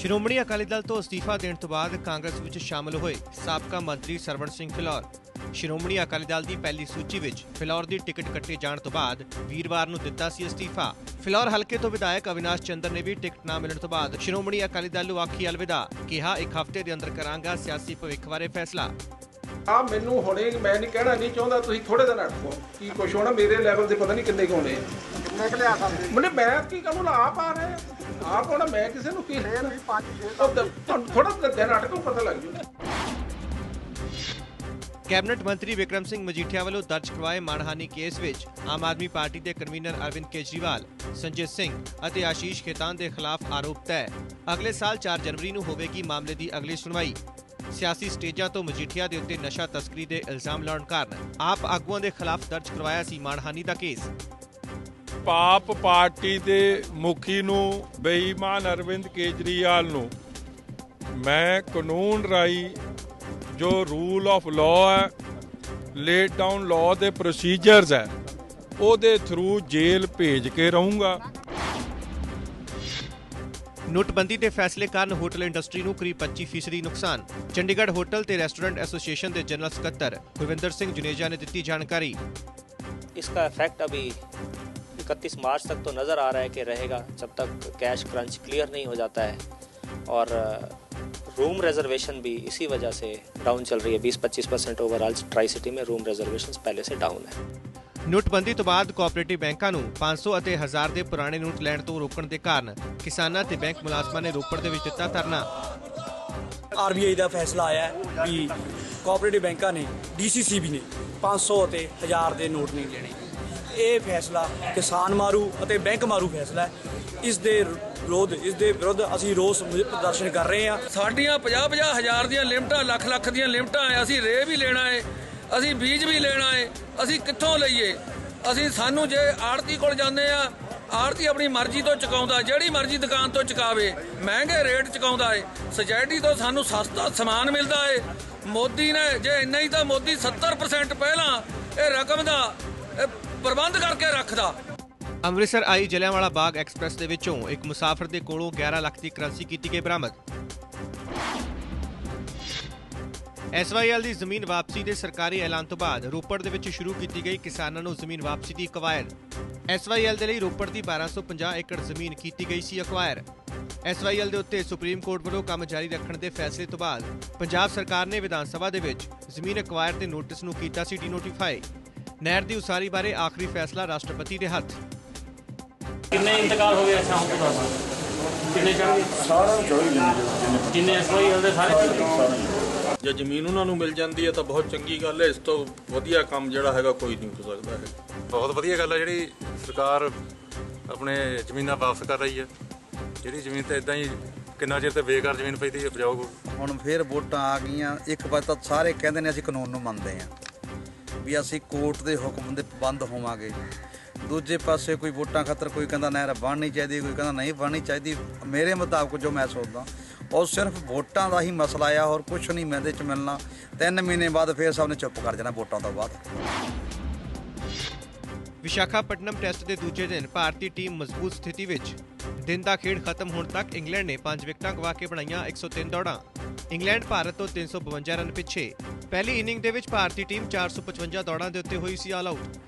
ਸ਼੍ਰੋਮਣੀ ਅਕਾਲੀ ਦਲ ਤੋਂ ਅਸਤੀਫਾ ਦੇਣ ਤੋਂ ਬਾਅਦ ਕਾਂਗਰਸ ਵਿੱਚ ਸ਼ਾਮਲ ਹੋਏ ਸਾਬਕਾ ਮੰਤਰੀ ਸਰਵਣ ਸਿੰਘ ਫਿਲੌਰ। ਸ਼੍ਰੋਮਣੀ ਅਕਾਲੀ ਦਲ ਦੀ ਪਹਿਲੀ ਸੂਚੀ ਵਿੱਚ ਫਿਲੌਰ ਦੀ ਟਿਕਟ ਕੱਟੇ ਜਾਣ ਤੋਂ ਬਾਅਦ ਵੀਰਵਾਰ ਨੂੰ ਦਿੱਤਾ ਸੀ ਅਸਤੀਫਾ। ਫਿਲੌਰ ਹਲਕੇ ਤੋਂ ਵਿਧਾਇਕ ਅਵਿਨਾਸ਼ ਚੰਦਰ ਨੇ ਵੀ ਟਿਕਟ ਨਾ ਮਿਲਣ ਤੋਂ ਬਾਅਦ ਸ਼੍ਰੋਮਣੀ ਅਕਾਲੀ ਦਲ ਨੂੰ ਆਖੀ ਅਲਵਿਦਾ, ਕਿਹਾ, ਇੱਕ ਹਫ਼ਤੇ ਦੇ ਅੰਦਰ ਕਰਾਂਗਾ ਸਿਆਸੀ ਭਵਿੱਖ ਬਾਰੇ ਫੈਸਲਾ। ਆ ਮੈਨੂੰ ਹੁਣੇ ਮੈਂ ਨਹੀਂ ਕਹਿਣਾ ਨਹੀਂ ਚਾਹੁੰਦਾ ਤੁਸੀਂ ਥੋੜੇ ਦਿਨ ਅਟਕੋ ਕੀ ਕੁਛ ਹੋਣਾ ਮੇਰੇ ਲੈਵਲ ਦੇ ਪਤਾ ਨਹੀਂ ਕਿੰਨੇ ਕੁ ਹੋਣੇ। ਕਿੰਨੇ ਕੁ ਲਿਆ ਸਕਦੇ? ਮਨੇ ਮੈਂ ਕੀ ਕਰੂੰ ਆਪ ਆ ਰਹੇ ਆ। ਆਪ ਹੋਣਾ ਮੈਂ ਕਿਸੇ ਨੂੰ ਕੀ ਥੋੜਾ ਦਿਨ ਅਟਕੋ ਪਤਾ ਲੱਗ ਜੂ। ਕੈਬਨਿਟ ਮੰਤਰੀ ਵਿਕਰਮ ਸਿੰਘ ਮਜੀਠੀਆ ਵੱਲੋਂ ਦਰਜ ਕਰਵਾਏ ਮਾਣਹਾਨੀ ਕੇਸ ਵਿੱਚ ਆਮ ਆਦਮੀ ਪਾਰਟੀ ਦੇ ਕਨਵੀਨਰ ਅਰਵਿੰਦ ਕੇਜਰੀਵਾਲ ਸੰਜੇ ਸਿੰਘ ਅਤੇ ਆਸ਼ੀਸ਼ ਖੇਤਾਨ ਦੇ ਖਿਲਾਫ ਆਰੋਪ ਤੈ ਅਗਲੇ ਸਾਲ 4 ਜਨਵਰੀ ਨੂੰ ਹੋਵੇਗੀ ਮਾਮਲੇ ਦੀ ਅਗਲੀ ਸੁਣਵਾਈ। ਸਿਆਸੀ ਸਟੇਜਾਂ ਤੋਂ ਮਜੀਠੀਆ ਦੇ ਉੱਤੇ ਨਸ਼ਾ ਤਸਕਰੀ ਦੇ ਇਲਜ਼ਾਮ ਲਾਉਣ ਕਾਰਨ ਆਪ ਆਗੂਆਂ ਦੇ ਖਿਲਾਫ ਦਰਜ ਕਰਵਾਇਆ ਸੀ ਮਾਣਹਾਨੀ ਦਾ ਕੇਸ। ਪਾਪ ਪਾਰਟੀ ਦੇ ਮੁਖੀ ਨੂੰ ਬੇਈਮਾਨ ਅਰਵਿੰਦ ਕੇਜਰੀਵਾਲ ਨੂੰ ਮੈਂ ਕਾਨੂੰਨ ਰਾਈ ਜੋ ਰੂਲ ਆਫ ਲਾਅ ਹੈ ਲੇਟ ਡਾਊਨ ਲਾਅ ਦੇ ਪ੍ਰੋਸੀਜਰਸ ਹੈ, ਉਹਦੇ ਥਰੂ ਜੇਲ੍ਹ ਭੇਜ ਕੇ ਰਹੂੰਗਾ। ਨੋਟਬੰਦੀ ਦੇ ਫੈਸਲੇ ਕਾਰਨ ਹੋਟਲ ਇੰਡਸਟਰੀ ਨੂੰ ਕਰੀਬ 25% ਨੁਕਸਾਨ ਚੰਡੀਗੜ੍ਹ ਹੋਟਲ ਤੇ ਰੈਸਟੋਰੈਂਟ ਐਸੋਸੀਏਸ਼ਨ ਦੇ ਜਨਰਲ ਸਕੱਤਰ ਗੁਰਵਿੰਦਰ ਸਿੰਘ ਜੁਨੇਜਾ ਨੇ ਦਿੱਤੀ ਜਾਣਕਾਰੀ इसका इफेक्ट अभी 31 मार्च तक तो नज़र आ रहा है कि रहेगा जब तक कैश क्रंच क्लियर नहीं हो जाता है और रूम रिजर्वेशन भी इसी वजह से डाउन चल रही है 20-25 परसेंट ओवरऑल ट्राई सिटी में रूम रिजर्वेशन पहले से डाउन है ਨੋਟਬੰਦੀ ਤੋਂ ਬਾਅਦ ਕੋਆਪਰੇਟਿਵ ਬੈਂਕਾਂ ਨੂੰ 500 ਅਤੇ 1000 ਦੇ ਪੁਰਾਣੇ ਨੋਟ ਲੈਣ ਤੋਂ ਰੋਕਣ ਦੇ ਕਾਰਨ ਕਿਸਾਨਾਂ ਤੇ ਬੈਂਕ ਮੁਲਾਜ਼ਮਾਂ ਨੇ ਰੋਪੜ ਦੇ ਵਿੱਚ ਦਿੱਤਾ ਧਰਨਾ। ਆਰਬੀਆਈ ਦਾ ਫੈਸਲਾ ਆਇਆ ਹੈ ਵੀ ਕੋਆਪਰੇਟਿਵ ਬੈਂਕਾਂ ਨੇ ਡੀਸੀਸੀਬੀ ਨੇ 500 ਅਤੇ 1000 ਦੇ ਨੋਟ ਨਹੀਂ ਲੈਣੇ। ਇਹ ਫੈਸਲਾ ਕਿਸਾਨ ਮਾਰੂ ਅਤੇ ਬੈਂਕ ਮਾਰੂ ਫੈਸਲਾ ਹੈ। ਇਸ ਦੇ ਵਿਰੋਧ ਇਸ ਦੇ ਵਿਰੁੱਧ ਅਸੀਂ ਰੋਸ ਪ੍ਰਦਰਸ਼ਨ ਕਰ ਰਹੇ ਹਾਂ। ਸਾਡੀਆਂ 50-50 ਹਜ਼ਾਰ ਦੀਆਂ ਲਿਮਟਾਂ ਲੱਖ ਲੱਖ ਦੀਆਂ ਲਿਮਟਾਂ ਅਸੀਂ ਰੇ ਵੀ ਲੈਣਾ ਏ ਅਸੀਂ ਬੀਜ ਵੀ ਲੈਣਾ ਏ ਅਸੀਂ ਕਿੱਥੋਂ ਲਈਏ? ਅਸੀਂ ਸਾਨੂੰ ਜੇ ਆੜਤੀ ਕੋਲ ਜਾਂਦੇ ਆ, ਆੜਤੀ ਆਪਣੀ ਮਰਜ਼ੀ ਤੋਂ ਚੁਕਾਉਂਦਾ, ਜਿਹੜੀ ਮਰਜ਼ੀ ਦੁਕਾਨ ਤੋਂ ਚੁਕਾਵੇ, ਮਹਿੰਗੇ ਰੇਟ ਚੁਕਾਉਂਦਾ ਏ, ਸੁਸਾਇਟੀ ਤੋਂ ਸਾਨੂੰ ਸਸਤਾ ਸਮਾਨ ਮਿਲਦਾ ਏ। ਮੋਦੀ ਨੇ ਜੇ ਇੰਨਾ ਹੀ ਤਾਂ ਮੋਦੀ 70% ਪਹਿਲਾਂ ਇਹ ਰਕਮ ਦਾ ਪ੍ਰਬੰਧ ਕਰਕੇ ਰੱਖਦਾ। ਅੰਮ੍ਰਿਤਸਰ ਆਈ ਜਲਿਆਂਵਾਲਾ ਬਾਗ ਐਕਸਪ੍ਰੈਸ ਦੇ ਵਿੱਚੋਂ ਇੱਕ ਮੁਸਾਫਰ ਦੇ ਕੋਲੋਂ 11 ਲੱਖ ਦੀ ਕਰੰਸੀ ਕੀਤੀ ਗਈ ਬਰਾਮਦ। ਐਸਵਾਈਐਲ ਦੀ ਜ਼ਮੀਨ ਵਾਪਸੀ ਦੇ ਸਰਕਾਰੀ ਐਲਾਨ ਤੋਂ ਬਾਅਦ ਰੋਪੜ ਦੇ ਵਿੱਚ ਸ਼ੁਰੂ ਕੀਤੀ ਗਈ ਕਿਸਾਨਾਂ ਨੂੰ ਜ਼ਮੀਨ ਵਾਪਸੀ ਦੀ ਕਵਾਇਦ ਐਸਵਾਈਐਲ ਦੇ ਲਈ ਰੋਪੜ ਦੀ 1250 ਏਕੜ ਜ਼ਮੀਨ ਕੀਤੀ ਗਈ ਸੀ ਅਕਵਾਇਰ। ਐਸਵਾਈਐਲ ਦੇ ਉੱਤੇ ਸੁਪਰੀਮ ਕੋਰਟ ਵੱਲੋਂ ਕੰਮ ਜਾਰੀ ਰੱਖਣ ਦੇ ਫੈਸਲੇ ਤੋਂ ਬਾਅਦ ਪੰਜਾਬ ਸਰਕਾਰ ਨੇ ਵਿਧਾਨ ਸਭਾ ਦੇ ਵਿੱਚ ਜ਼ਮੀਨ ਅਕਵਾਇਰ ਦੇ ਨੋਟਿਸ ਨੂੰ ਕੀਤਾ ਸੀ ਡੀਨੋਟੀਫਾਈ ਨਹਿਰ ਦੀ ਉਸਾਰੀ ਬਾਰੇ ਆਖਰੀ ਫੈਸਲਾ ਰਾਸ਼ਟਰਪਤੀ ਦੇ ਹੱਥ। ਕਿੰਨੇ ਇੰਤਕਾਲ ਹੋ ਗਏ ਅੱਛਾ ਹੁਣ ਤੋਂ ਦੱਸ ਕਿੰਨੇ ਚੜ ਗਏ ਸਾਰਾ ਜਿੰਨੇ ਐਸਵਾਈ ਦੇ ਸਾਰੇ ਚੜ੍ਹ ਗਏ? ਜੇ ਜ਼ਮੀਨ ਉਹਨਾਂ ਨੂੰ ਮਿਲ ਜਾਂਦੀ ਹੈ ਤਾਂ ਬਹੁਤ ਚੰਗੀ ਗੱਲ ਹੈ। ਇਸ ਤੋਂ ਵਧੀਆ ਕੰਮ ਜਿਹੜਾ ਹੈਗਾ ਕੋਈ ਨਹੀਂ ਹੋ ਸਕਦਾ ਹੈ। ਬਹੁਤ ਵਧੀਆ ਗੱਲ ਹੈ ਜਿਹੜੀ ਸਰਕਾਰ ਆਪਣੇ ਜ਼ਮੀਨਾਂ ਵਾਪਸ ਕਰ ਰਹੀ ਹੈ। ਜਿਹੜੀ ਜ਼ਮੀਨ ਤੇ ਇਦਾਂ ਹੀ ਕਿੰਨਾ ਚਿਰ ਤੇ ਬੇਕਾਰ ਜ਼ਮੀਨ ਪਈ ਦੀ ਉਪਜਾਊ। ਹੁਣ ਫੇਰ ਵੋਟਾਂ ਆ ਗਈਆਂ। ਇੱਕ ਵਾਰ ਤਾਂ ਸਾਰੇ ਕਹਿੰਦੇ ਨੇ ਅਸੀਂ ਕਾਨੂੰਨ ਨੂੰ ਮੰਨਦੇ ਹਾਂ ਵੀ ਅਸੀਂ ਕੋਰਟ ਦੇ ਹੁਕਮ ਦੇ ਪਾਬੰਦ ਹੋਵਾਂਗੇ। ਦੂਜੇ ਪਾਸੇ ਕੋਈ ਵੋਟਾਂ ਖਾਤਰ ਕੋਈ ਕਹਿੰਦਾ ਨਹਿਰ ਬਣਨੀ ਚਾਹੀਦੀ ਕੋਈ ਕਹਿੰਦਾ ਨਹੀਂ ਬਣਨੀ ਚਾਹੀਦੀ। ਮੇਰੇ ਮੁਤਾਬਕ ਜੋ ਮੈਂ ਸੋਚਦਾ ਉਹ ਸਿਰਫ ਵੋਟਾਂ ਦਾ ਹੀ ਮਸਲਾ ਆ, ਹੋਰ ਕੁਝ ਨਹੀਂ ਮੈਦੇ ਚ ਮਿਲਣਾ। ਤਿੰਨ ਮਹੀਨੇ ਬਾਅਦ ਫੇਰ ਸਭ ਨੇ ਚੁੱਪ ਕਰ ਜਾਣਾ ਵੋਟਾਂ ਤੋਂ ਬਾਅਦ। ਵਿਸ਼ਾਖਾਪਟਨਮ ਟੈਸਟ ਦੇ ਦੂਜੇ ਦਿਨ ਭਾਰਤੀ ਟੀਮ ਮਜ਼ਬੂਤ ਸਥਿਤੀ ਵਿੱਚ। ਦਿਨ ਦਾ ਖੇਡ ਖਤਮ ਹੋਣ ਤੱਕ ਇੰਗਲੈਂਡ ਨੇ 5 ਵਿਕਟਾਂ ਗਵਾ ਕੇ ਬਣਾਈਆਂ 103 ਦੌੜਾਂ। ਇੰਗਲੈਂਡ, ਭਾਰਤ ਤੋਂ 352 ਰਨ ਪਿੱਛੇ। ਪਹਿਲੀ ਇਨਿੰਗ ਦੇ ਵਿੱਚ ਭਾਰਤੀ ਟੀਮ 455 ਦੌੜਾਂ ਦੇ ਉੱਤੇ ਹੋਈ ਸੀ ਆਲ ਆਊਟ।